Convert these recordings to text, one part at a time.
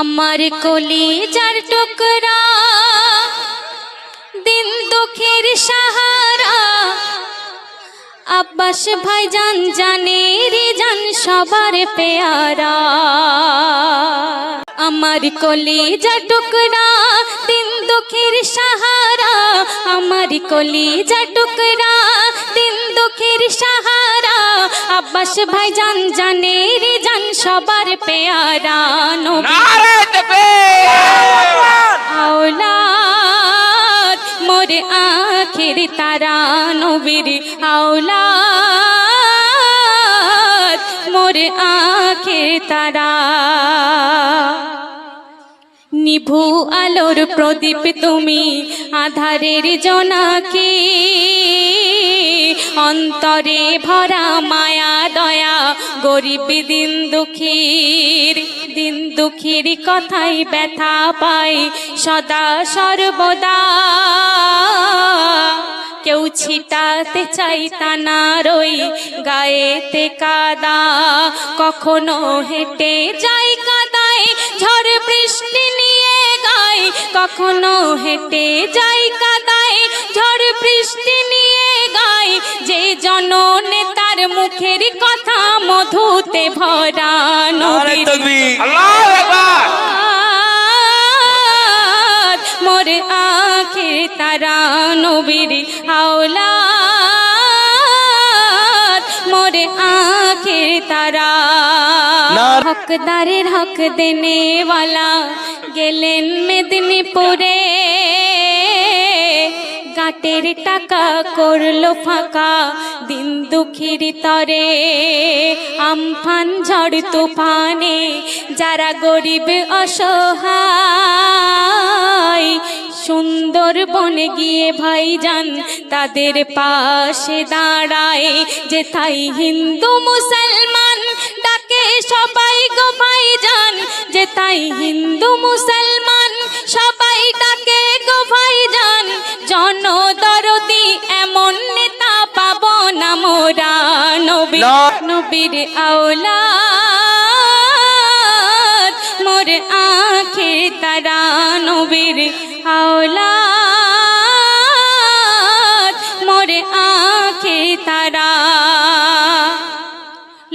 আমার কলি যার টুকরা, দিন দুঃখের সাহারা। আব্বাস ভাইজান জানে রে জান সবার পেয়ারা। আমার কলি যা টুকরা, দিন দুঃখের সাহারা। আমার কলি যা টুকরা দুঃখের সাহারা আব্বাস ভাইজান জানে রে জান সবার পেয়ারা আওলাদ মোরে আখের তারা নবীর আওলাদ মোরে আখের তারা। নিভু আলোর প্রদীপ তুমি আধারের জনাকি অন্তরে ভরা মায়া, দয়া। গরিব দিন দুঃখীর দিন দুঃখীর কথাই ব্যথা পাই সদা সর্বদা কেউ ছিটাতে চাই রই গায়েতে কাদা। কখনো হেঁটে যাই কাদায়, ঝড় বৃষ্টি নিয়ে গায় কখনো হেঁটে যাই কাদায়, ঝড় বৃষ্টি নিয়ে যে জননে তার মুখের কথা মধুতে ভরা নারে নবীর তকবি আল্লাহু আকবার। আওলাদ মোর আখের তারা নবীর আওলাদ। মোর আখের তারা হকদারের হক দেনে গেলেন মেদিনীপুরে। গাটের টাকা করল ফাঁকা, দিন দুঃখীর তরে। আমফান ঝড় তুফানে, যারা গরিব অসহায় সুন্দর বনে গিয়ে ভাইজান তাদের পাশে দাঁড়ায়। যে তাই হিন্দু মুসলমান ডাকে সবাই গো ভাইজান যে তাই হিন্দু মুসলমান নবীর আওলা মোর আখের তারা নবীর আওলা মোর আখের তারা।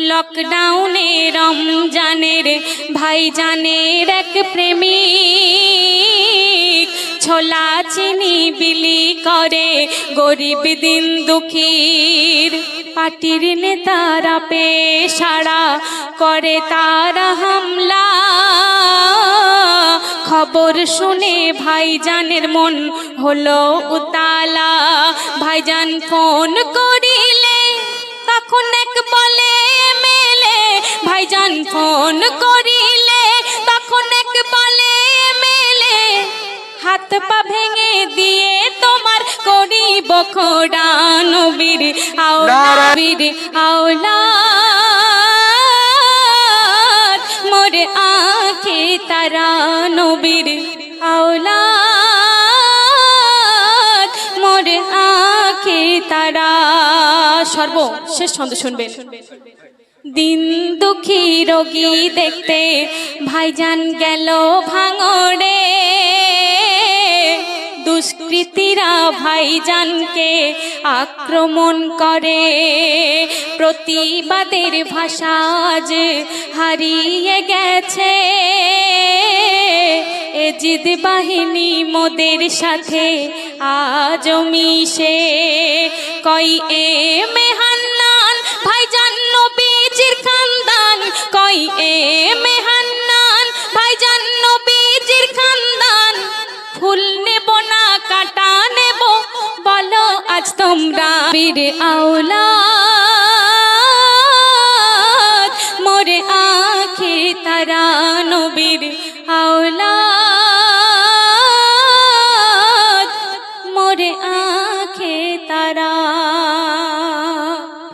লকডাউনে রমজানের ভাইজানের এক প্রেমিক, ছোলা চিনি বিলি করে গরিব দিন দুঃখীর। পার্টির নেতারা পে পেশারা করে তারা হামলা। খবর শুনে ভাইজানের মন হলো উতালা। ভাইজান ফোন করিলে, তখন এক বলে মেলে। ভাইজান ফোন করিলে, তখন এক বলে মেলে। হাত পা ভেঙে দিয়ে তোমার করি বখোড়া নবীর আওলাবীর আওলাদ, মোর আখে তারা নবীর আওলাদ, মোর আখে তারা সর্ব শেষ ছন্দ শুনবেন। দিন দুঃখী রোগী দেখতে ভাইজান গেল ভাঙড়ে দুষ্কৃতীরা ভাইজানকে আক্রমণ করে। প্রতিবাদের ভাষা আজ হারিয়ে গেছে। এজিদ বাহিনী মোদের সাথে আজ মিশে। কই এ মেহান্নান ভাইজান নবীজির খানদান? কই এ মেহান্নান ভাইজান নবীজির খানদান? ফুল আজ তোমরা বীর আওলা মোরে আখে তারা নবীর আওলাদ।